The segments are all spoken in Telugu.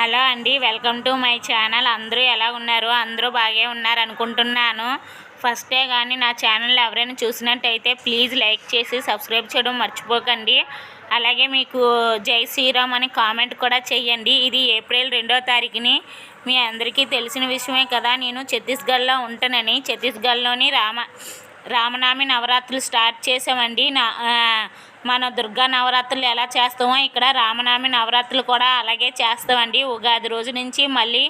హలో అండి వెల్కమ్ టు మై ఛానల్. అందరూ ఎలా ఉన్నారు? అందరూ బాగే ఉన్నారు అనుకుంటున్నాను. ఫస్టే కానీ నా ఛానల్ ఎవరైనా చూసినట్టయితే ప్లీజ్ లైక్ చేసి సబ్స్క్రైబ్ చేయడం మర్చిపోకండి. అలాగే మీకు జై శ్రీరామ్ అని కామెంట్ కూడా చేయండి ఇది ఏప్రిల్ రెండో తారీఖుని. మీ అందరికీ తెలిసిన విషయమే కదా నేను ఛత్తీస్గఢ్లో ఉంటానని. ఛత్తీస్గఢ్లోని రామ రామనామి నవరాత్రులు స్టార్ట్ చేసామండి నా మన దుర్గా నవరాత్రులు ఎలా చేస్తామో ఇక్కడ రామనామి నవరాత్రులు కూడా అలాగే చేస్తామండి. ఉగాది రోజు నుంచి మళ్ళీ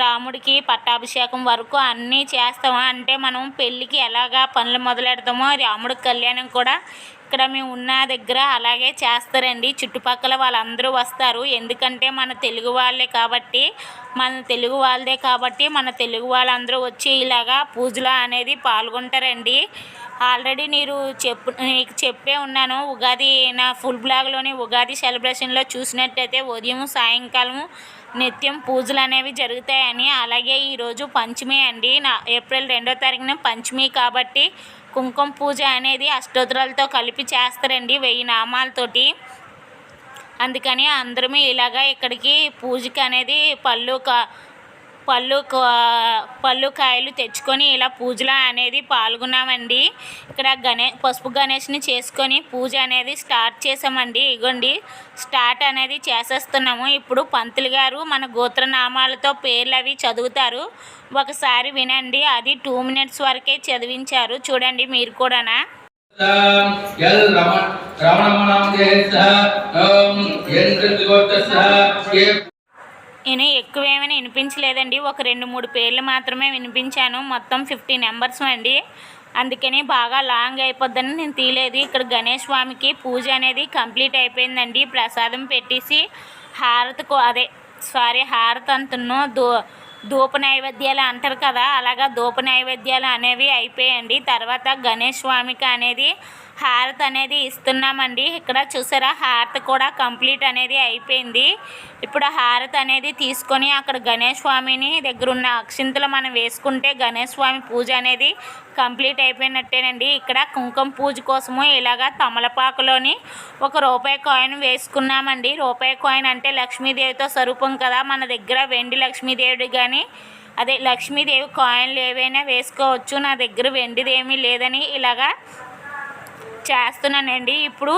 రాముడికి పట్టాభిషేకం వరకు అన్నీ చేస్తాము అంటే మనం పెళ్ళికి ఎలాగా పనులు మొదలెడతామో రాముడి కళ్యాణం కూడా ఇక్కడ మేము ఉన్న దగ్గర అలాగే చేస్తారండి. చుట్టుపక్కల వాళ్ళందరూ వస్తారు. ఎందుకంటే మన తెలుగు వాళ్ళే కాబట్టి మన తెలుగు వాళ్ళదే కాబట్టి మన తెలుగు వాళ్ళందరూ వచ్చి ఇలాగా పూజలో అనేది పాల్గొంటారండి. ఆల్రెడీ మీరు చెప్పు నీకు చెప్పే ఉన్నాను. ఉగాది నా ఫుల్ బ్లాగ్లోని ఉగాది సెలబ్రేషన్లో చూసినట్టయితే ఉదయం సాయంకాలం నిత్యం పూజలు అనేవి జరుగుతాయని. అలాగే ఈరోజు పంచమి అండి. నా ఏప్రిల్ రెండో తారీఖున పంచమి కాబట్టి కుంకుమ పూజ అనేది అష్టోత్తరాలతో కలిపి చేస్తారండి వెయ్యి నామాలతోటి. అందుకని అందరము ఇలాగా ఇక్కడికి పూజకి అనేది పళ్ళు కా పళ్ళు పళ్ళు కాయలు తెచ్చుకొని ఇలా పూజలో అనేది పాల్గొన్నామండి. ఇక్కడ గణే పసుపు గణేష్ని చేసుకొని పూజ అనేది స్టార్ట్ చేసామండి ఇగోండి స్టార్ట్ అనేది చేసేస్తున్నాము. ఇప్పుడు పంతులు గారు మన గోత్రనామాలతో పేర్లు అవి చదువుతారు. ఒకసారి వినండి అది టూ మినిట్స్ వరకే చదివించారు. చూడండి మీరు కూడానా. ఎల్ రమణ రమణమనామధేయ ఓం యంత్రగోత్రస్య నేను ఎక్కువేమైనా వినిపించలేదండి. ఒక రెండు మూడు పేర్లు మాత్రమే వినిపించాను. మొత్తం ఫిఫ్టీ నెంబర్స్ అండి. అందుకని బాగా లాంగ్ అయిపోద్దని నేను తీయలేదు. ఇక్కడ గణేష్ స్వామికి పూజ అనేది కంప్లీట్ అయిపోయిందండి. ప్రసాదం పెట్టేసి హారతికు అదే సారీ హారతి అంటున్నో దో ధూప నైవేద్యాలు అంటారు కదా అలాగా ధూప నైవేద్యాలు అనేవి అయిపోయాయండి. తర్వాత గణేష్ స్వామికి అనేది హారత్ అనేది ఇస్తున్నామండి. ఇక్కడ చూసారా? హారత్ కూడా కంప్లీట్ అనేది అయిపోయింది. ఇప్పుడు హారత్ అనేది తీసుకొని అక్కడ గణేష్ స్వామిని దగ్గర ఉన్న అక్షింతలు మనం వేసుకుంటే గణేష్ స్వామి పూజ అనేది కంప్లీట్ అయిపోయినట్టేనండి. ఇక్కడ కుంకుమ పూజ కోసము ఇలాగా తమలపాకులోని ఒక రూపాయి కాయిన్ వేసుకున్నామండి. రూపాయి కాయిన్ అంటే లక్ష్మీదేవితో స్వరూపం కదా. మన దగ్గర వెండి లక్ష్మీదేవుడు కానీ అదే లక్ష్మీదేవి కాయిన్లు ఏవైనా వేసుకోవచ్చు. నా దగ్గర వెండిది ఏమీ లేదని ఇలాగా చేస్తున్నానండి. ఇప్పుడు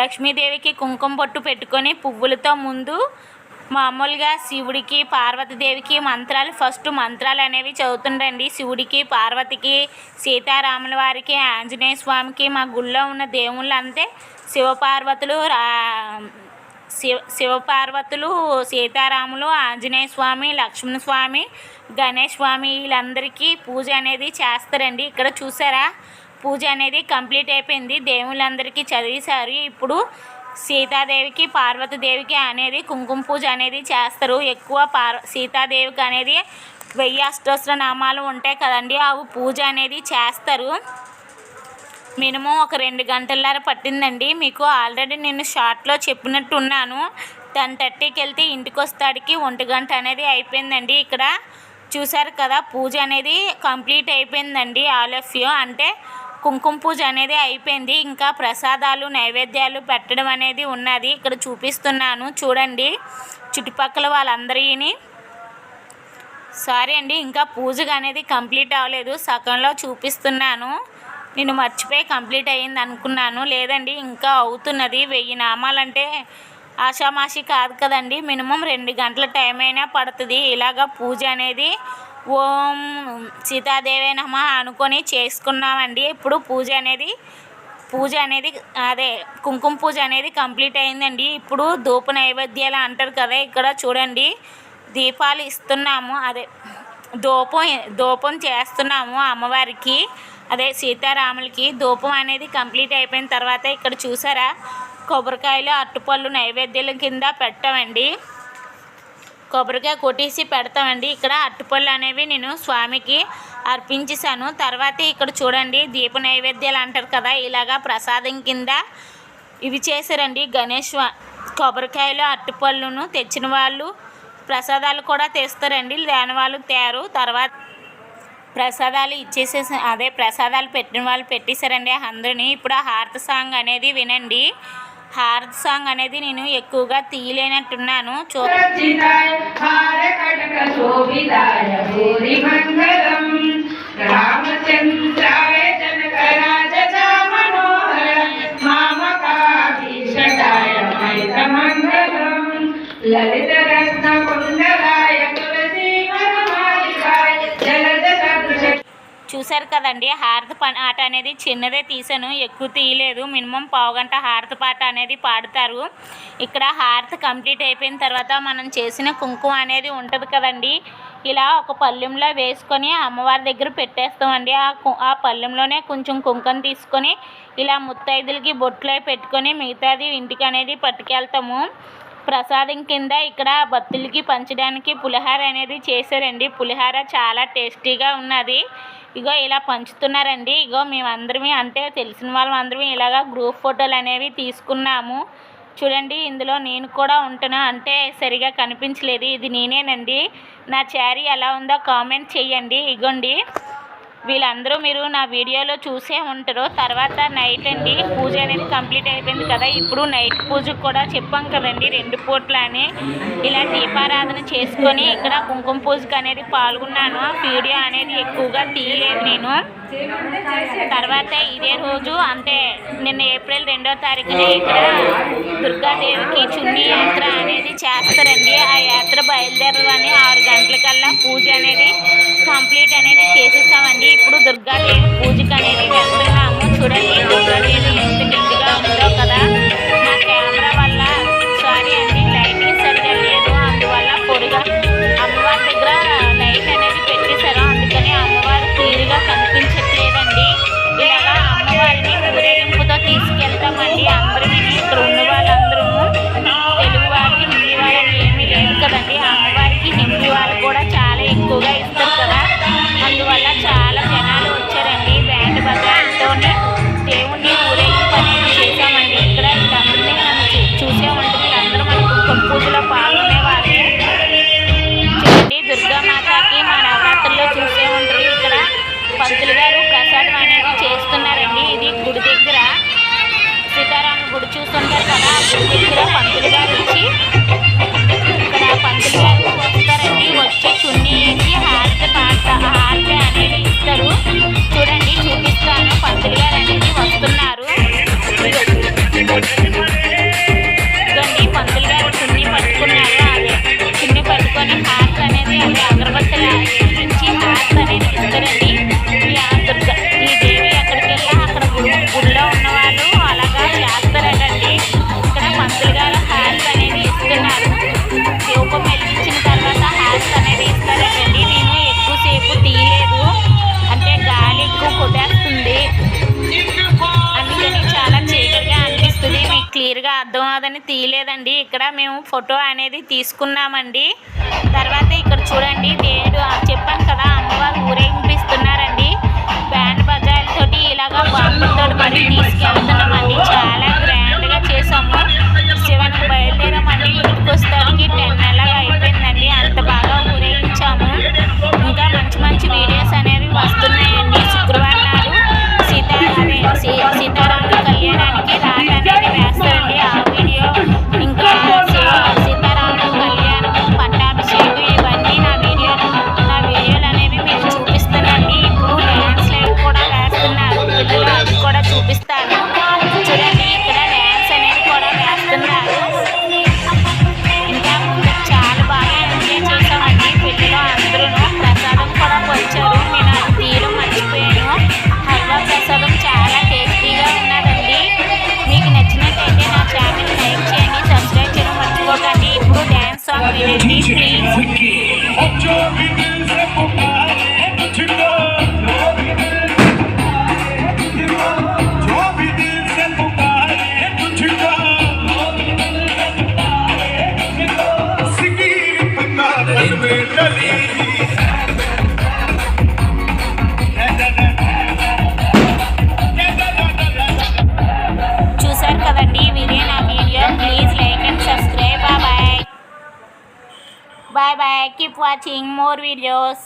లక్ష్మీదేవికి కుంకుమ పొట్టు పెట్టుకొని పువ్వులతో ముందు మామూలుగా శివుడికి పార్వతీదేవికి మంత్రాలు ఫస్ట్ మంత్రాలు అనేవి చదువుతుండండి. శివుడికి పార్వతికి సీతారాముల వారికి ఆంజనేయ స్వామికి మా గుళ్ళో ఉన్న దేవుళ్ళు అంతే శివపార్వతులు రా శివ శివపార్వతులు సీతారాములు ఆంజనేయ స్వామి లక్ష్మణ స్వామి గణేష్ స్వామి వీళ్ళందరికీ పూజ అనేది చేస్తారండి. ఇక్కడ చూసారా? పూజ అనేది కంప్లీట్ అయిపోయింది. దేవుళ్ళందరికీ చదివేశారు. ఇప్పుడు సీతాదేవికి పార్వతీదేవికి అనేది కుంకుమ పూజ అనేది చేస్తారు. ఎక్కువ పార్ సీతాదేవికి అనేది వెయ్యి అష్టోత్తర నామాలు ఉంటాయి కదండి. అవి పూజ అనేది చేస్తారు. మినిమం ఒక రెండు గంటలన్నర పట్టిందండి. మీకు ఆల్రెడీ నేను షార్ట్లో చెప్పినట్టు ఉన్నాను టెన్ థర్టీకి వెళ్తే ఇంటికి వస్తాడికి ఒంటి గంట అనేది అయిపోయిందండి. ఇక్కడ చూసారు కదా పూజ అనేది కంప్లీట్ అయిపోయిందండి ఆల్ ఆఫ్ యూ. అంటే కుంకుమ పూజ అనేది అయిపోయింది. ఇంకా ప్రసాదాలు నైవేద్యాలు పెట్టడం అనేది ఉన్నది. ఇక్కడ చూపిస్తున్నాను. చూడండి. చుట్టుపక్కల వాళ్ళందరినీ. సారీ అండి ఇంకా పూజ అనేది కంప్లీట్ అవ్వలేదు. సగంలో చూపిస్తున్నాను. నేను మర్చిపోయి కంప్లీట్ అయ్యింది అనుకున్నాను. లేదండి ఇంకా అవుతున్నది. వెయ్యి నామాలంటే ఆషామాషి కాదు కదండి. మినిమం రెండు గంటల టైం అయినా పడుతుంది. ఇలాగ పూజ అనేది ఓం సీతాదేవే నమ అనుకొని చేసుకున్నామండి. ఇప్పుడు పూజ అనేది పూజ అనేది అదే కుంకుమ పూజ అనేది కంప్లీట్ అయిందండి. ఇప్పుడు ధూప నైవేద్యాలు అంటారు కదా ఇక్కడ చూడండి. దీపాలు ఇస్తున్నాము అదే ధూపం ధూపం చేస్తున్నాము అమ్మవారికి అదే సీతారాములకి. ధూపం అనేది కంప్లీట్ అయిపోయిన తర్వాత ఇక్కడ చూసారా కొబ్బరికాయలు అట్టుపళ్ళు నైవేద్యాల కింద పెట్టామండి. కొబ్బరికాయ కొట్టేసి పెడతామండి. ఇక్కడ అట్టుపళ్ళు అనేవి నేను స్వామికి అర్పించేశాను. తర్వాత ఇక్కడ చూడండి దీప నైవేద్యాలు అంటారు కదా ఇలాగా ప్రసాదం కింద ఇవి చేశారండి. గణేష్ కొబ్బరికాయలు అట్టుపళ్ళును తెచ్చిన వాళ్ళు ప్రసాదాలు కూడా తెస్తారండి. లేని వాళ్ళు తేరు. తర్వాత ప్రసాదాలు ఇచ్చేసేసి అదే ప్రసాదాలు పెట్టిన వాళ్ళు పెట్టేశారండి. అందరినీ ఇప్పుడు ఆ హారతి సాంగ్ అనేది వినండి. హార్త్ సాంగ్ అనేది నేను ఎక్కువగా తీయలేనట్టున్నాను. చూ లలిత చూశారు కదండి హారతి పని ఆట అనేది చిన్నదే తీసాను ఎక్కువ తీయలేదు. మినిమం పావుగంట హారతి పాట అనేది పాడతారు. ఇక్కడ హారతి కంప్లీట్ అయిపోయిన తర్వాత మనం చేసిన కుంకుమ అనేది ఉంటుంది కదండి. ఇలా ఒక పళ్ళెంలో వేసుకొని అమ్మవారి దగ్గర పెట్టేస్తామండి. ఆ కు- ఆ పళ్ళెంలోనే కొంచెం కుంకుమ తీసుకొని ఇలా ముత్తైదులకి బొట్లు పెట్టుకొని మిగతాది ఇంటికి అనేది పట్టుకెళ్తాము. ప్రసాదం కింద ఇక్కడ భక్తులకి పంచడానికి పులిహార అనేది చేశారండి. పులిహార చాలా టేస్టీగా ఉన్నది. ఇగో ఇలా పంచుతున్నారండి. ఇగో మేమందరమే అంటే తెలిసిన వాళ్ళం అందరమే ఇలాగా గ్రూప్ ఫోటోలు అనేవి తీసుకున్నాము. చూడండి ఇందులో నేను కూడా ఉంటున్నా అంటే సరిగా కనిపించలేదు. ఇది నేనేనండి. నా చారీ ఎలా ఉందో కామెంట్ చేయండి. ఇగోండి. వీళ్ళందరూ మీరు నా వీడియోలో చూసే ఉంటారు తర్వాత నైట్ అండి పూజ అనేది కంప్లీట్ అయిపోయింది కదా ఇప్పుడు నైట్ పూజకు కూడా చెప్పాం కదండి రెండు పూట్ల ఇలా దీపారాధన చేసుకొని ఇక్కడ కుంకుమ పూజకు అనేది పాల్గొన్నాను. వీడియో అనేది ఎక్కువగా తీయలేదు నేను. తర్వాత ఇదే రోజు అంటే నిన్న ఏప్రిల్ రెండో తారీఖున ఇక్కడ దుర్గాదేవికి చున్నీ యాత్ర అనేది చేస్తారండి. ఆ యాత్ర బయలుదేరని ఆరు గంటలకల్లా పూజ అనేది కంప్లీట్ అనేది చేసేస్తామండి ఇప్పుడు దుర్గాదేవి పూజకి అనేది వెళ్తున్నాము. చూడండి దుర్గాదేవి ఎంత క్లియర్గా అర్థం అవదని తీయలేదండి. ఇక్కడ మేము ఫోటో అనేది తీసుకున్నామండి. తర్వాత ఇక్కడ చూసారు కదండి ఇదే నా video please like and subscribe bye bye bye keep watching more videos